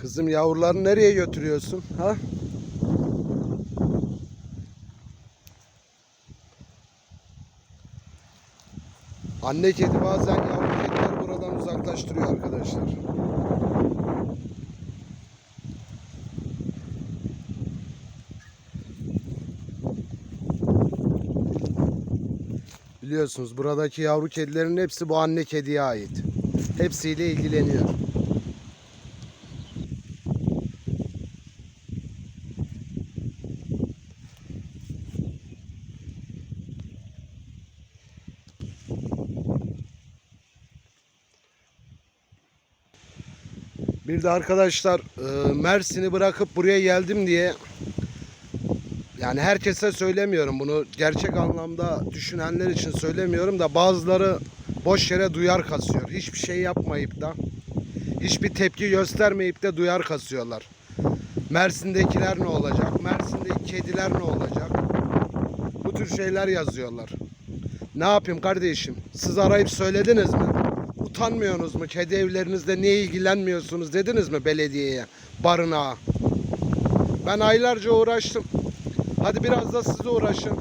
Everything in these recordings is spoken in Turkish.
Kızım yavrularını nereye götürüyorsun? Ha? Anne kedi bazen yavru kediler buradan uzaklaştırıyor arkadaşlar. Biliyorsunuz buradaki yavru kedilerin hepsi bu anne kediye ait. Hepsiyle ilgileniyor. Bir de arkadaşlar e, Mersin'i bırakıp buraya geldim diye yani herkese söylemiyorum bunu gerçek anlamda düşünenler için söylemiyorum da bazıları boş yere duyar kasıyor. Hiçbir şey yapmayıp da hiçbir tepki göstermeyip de duyar kasıyorlar. Mersin'dekiler ne olacak? Mersin'deki kediler ne olacak? Bu tür şeyler yazıyorlar. Ne yapayım kardeşim? Siz arayıp söylediniz mi? Utanmıyorsunuz mu? Kedi evlerinizde niye ilgilenmiyorsunuz dediniz mi belediyeye, barınağa? Ben aylarca uğraştım. Hadi biraz da siz uğraşın.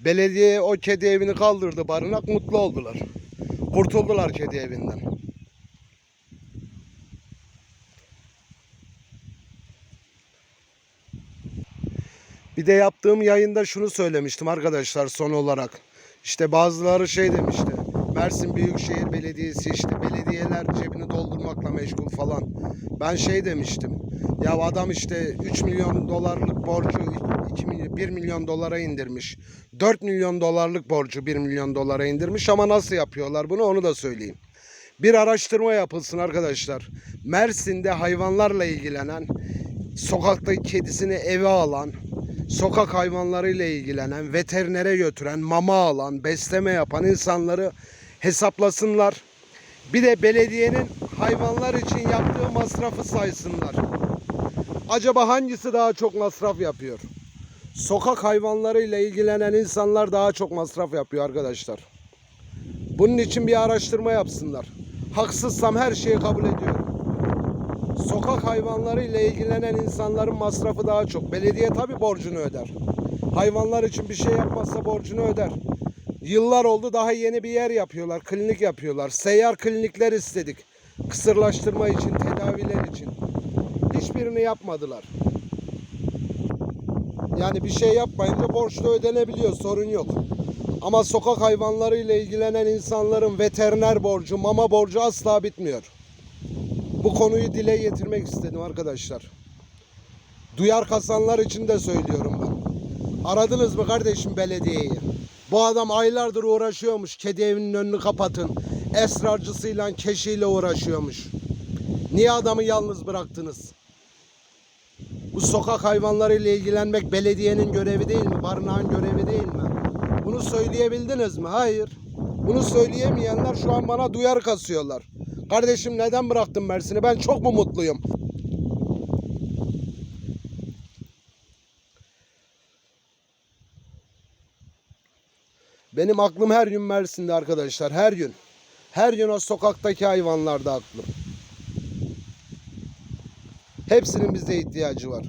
Belediye o kedi evini kaldırdı barınak mutlu oldular. Kurtuldular kedi evinden. Bir de yaptığım yayında şunu söylemiştim arkadaşlar son olarak. İşte bazıları şey demişti. Mersin Büyükşehir Belediyesi işte belediyeler cebini doldurmakla meşgul falan. Ben şey demiştim. Ya adam işte 3 milyon dolarlık borcu 2 milyon, 1 milyon dolara indirmiş. 4 milyon dolarlık borcu 1 milyon dolara indirmiş ama nasıl yapıyorlar bunu onu da söyleyeyim. Bir araştırma yapılsın arkadaşlar. Mersin'de hayvanlarla ilgilenen, sokaktaki kedisini eve alan, sokak hayvanlarıyla ilgilenen, veterinere götüren, mama alan, besleme yapan insanları hesaplasınlar. Bir de belediyenin hayvanlar için yaptığı masrafı saysınlar. Acaba hangisi daha çok masraf yapıyor? Sokak hayvanlarıyla ilgilenen insanlar daha çok masraf yapıyor arkadaşlar. Bunun için bir araştırma yapsınlar. Haksızsam her şeyi kabul ediyorum. Sokak hayvanlarıyla ilgilenen insanların masrafı daha çok. Belediye tabi borcunu öder. Hayvanlar için bir şey yapmazsa borcunu öder. Yıllar oldu daha yeni bir yer yapıyorlar. Klinik yapıyorlar. Seyyar klinikler istedik. Kısırlaştırma için, tedaviler için. Hiçbirini yapmadılar. Yani bir şey yapmayınca borç da ödenebiliyor. Sorun yok. Ama sokak hayvanlarıyla ilgilenen insanların veteriner borcu, mama borcu asla bitmiyor. Bu konuyu dile getirmek istedim arkadaşlar. Duyar kasanlar için de söylüyorum ben. Aradınız mı kardeşim belediyeyi? Bu adam aylardır uğraşıyormuş. Kedi evinin önünü kapatın. Esrarcısıyla, keşiyle uğraşıyormuş. Niye adamı yalnız bıraktınız? Bu sokak hayvanlarıyla ilgilenmek belediyenin görevi değil mi? Barınağın görevi değil mi? Bunu söyleyebildiniz mi? Hayır. Bunu söyleyemeyenler şu an bana duyar kasıyorlar. Kardeşim neden bıraktın Mersin'i? Ben çok mu mutluyum? Benim aklım her gün Mersin'de arkadaşlar. Her gün. Her gün o sokaktaki hayvanlarda aklım. Hepsinin bize ihtiyacı var.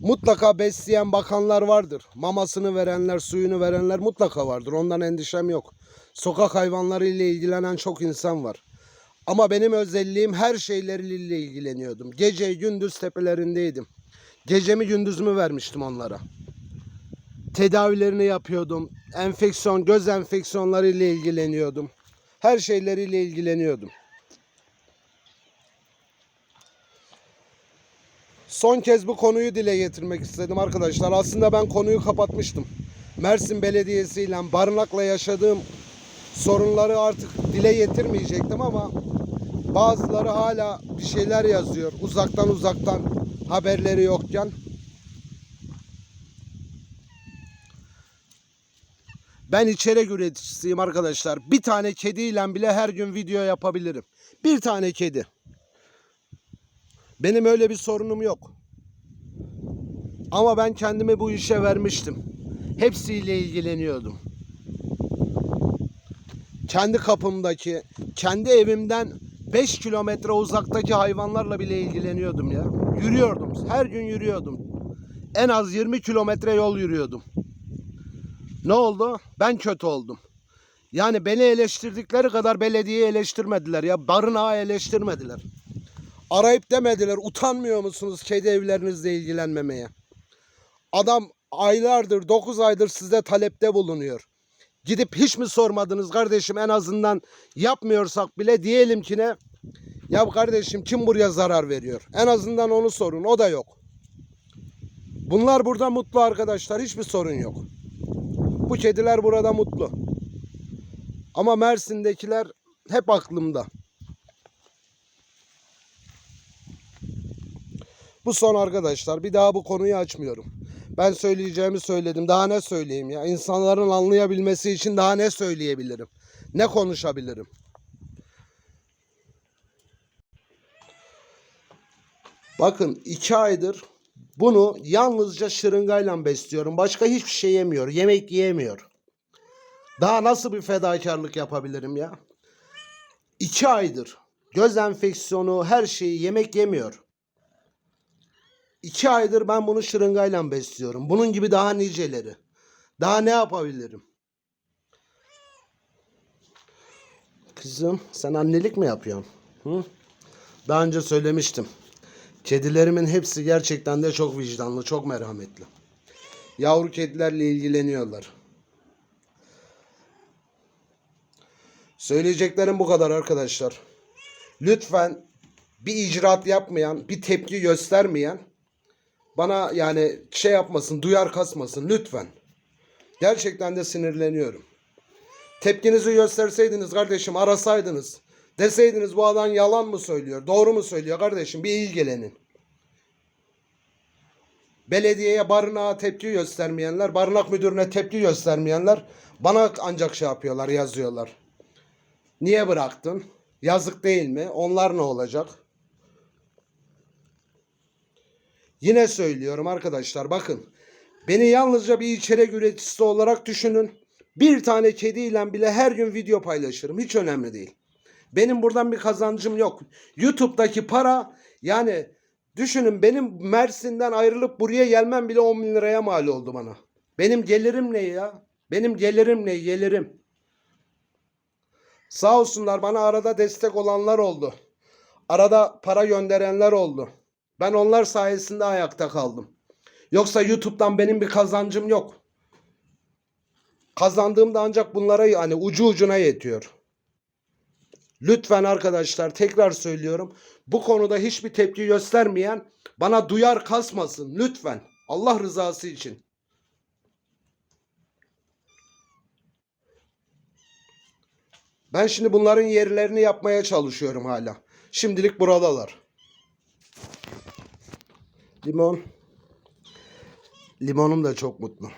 Mutlaka besleyen bakanlar vardır. Mamasını verenler, suyunu verenler mutlaka vardır. Ondan endişem yok. Sokak hayvanları ile ilgilenen çok insan var. Ama benim özelliğim her şeyleriyle ilgileniyordum. Gece gündüz tepelerindeydim. Gecemi gündüzümü vermiştim onlara. Tedavilerini yapıyordum. Enfeksiyon, göz enfeksiyonları ile ilgileniyordum. Her şeyleriyle ilgileniyordum. Son kez bu konuyu dile getirmek istedim arkadaşlar. Aslında ben konuyu kapatmıştım. Mersin Belediyesi ile barınakla yaşadığım sorunları artık dile getirmeyecektim ama bazıları hala bir şeyler yazıyor. Uzaktan uzaktan haberleri yokken. Ben içerik üreticisiyim arkadaşlar. Bir tane kediyle bile her gün video yapabilirim. Bir tane kedi. Benim öyle bir sorunum yok. Ama ben kendimi bu işe vermiştim. Hepsiyle ilgileniyordum. Kendi kapımdaki, kendi evimden 5 kilometre uzaktaki hayvanlarla bile ilgileniyordum ya. Yürüyordum. Her gün yürüyordum. En az 20 kilometre yol yürüyordum. Ne oldu? Ben kötü oldum. Yani beni eleştirdikleri kadar belediyeyi eleştirmediler ya. Barınağı eleştirmediler. Arayıp demediler utanmıyor musunuz kedi evlerinizle ilgilenmemeye? Adam aylardır 9 aydır size talepte bulunuyor. Gidip hiç mi sormadınız kardeşim en azından yapmıyorsak bile diyelim ki ne? Ya kardeşim kim buraya zarar veriyor? En azından onu sorun o da yok. Bunlar burada mutlu arkadaşlar hiçbir sorun yok. Bu kediler burada mutlu. Ama Mersin'dekiler hep aklımda. Bu son arkadaşlar. Bir daha bu konuyu açmıyorum. Ben söyleyeceğimi söyledim. Daha ne söyleyeyim ya? İnsanların anlayabilmesi için daha ne söyleyebilirim? Ne konuşabilirim? Bakın iki aydır bunu yalnızca şırıngayla besliyorum. Başka hiçbir şey yemiyor. Yemek yiyemiyor. Daha nasıl bir fedakarlık yapabilirim ya? İki aydır göz enfeksiyonu her şeyi yemek yemiyor. İki aydır ben bunu şırıngayla besliyorum. Bunun gibi daha niceleri. Daha ne yapabilirim? Kızım sen annelik mi yapıyorsun? Hı? Daha önce söylemiştim. Kedilerimin hepsi gerçekten de çok vicdanlı, çok merhametli. Yavru kedilerle ilgileniyorlar. Söyleyeceklerim bu kadar arkadaşlar. Lütfen bir icraat yapmayan, bir tepki göstermeyen bana yani şey yapmasın, duyar kasmasın lütfen. Gerçekten de sinirleniyorum. Tepkinizi gösterseydiniz kardeşim, arasaydınız. Deseydiniz bu adam yalan mı söylüyor, doğru mu söylüyor kardeşim bir ilgilenin. Belediyeye barınağa tepki göstermeyenler, barınak müdürüne tepki göstermeyenler bana ancak şey yapıyorlar, yazıyorlar. Niye bıraktın? Yazık değil mi? Onlar ne olacak? Yine söylüyorum arkadaşlar bakın. Beni yalnızca bir içerik üreticisi olarak düşünün. Bir tane kediyle bile her gün video paylaşırım. Hiç önemli değil. Benim buradan bir kazancım yok. YouTube'daki para yani düşünün benim Mersin'den ayrılıp buraya gelmem bile 10 bin liraya mal oldu bana. Benim gelirim ne ya? Benim gelirim ne? Gelirim. Sağ olsunlar bana arada destek olanlar oldu. Arada para gönderenler oldu. Ben onlar sayesinde ayakta kaldım. Yoksa YouTube'dan benim bir kazancım yok. Kazandığım da ancak bunlara hani ucu ucuna yetiyor. Lütfen arkadaşlar tekrar söylüyorum. Bu konuda hiçbir tepki göstermeyen bana duyar kasmasın lütfen. Allah rızası için. Ben şimdi bunların yerlerini yapmaya çalışıyorum hala. Şimdilik buradalar. Limon. Limonum da çok mutlu.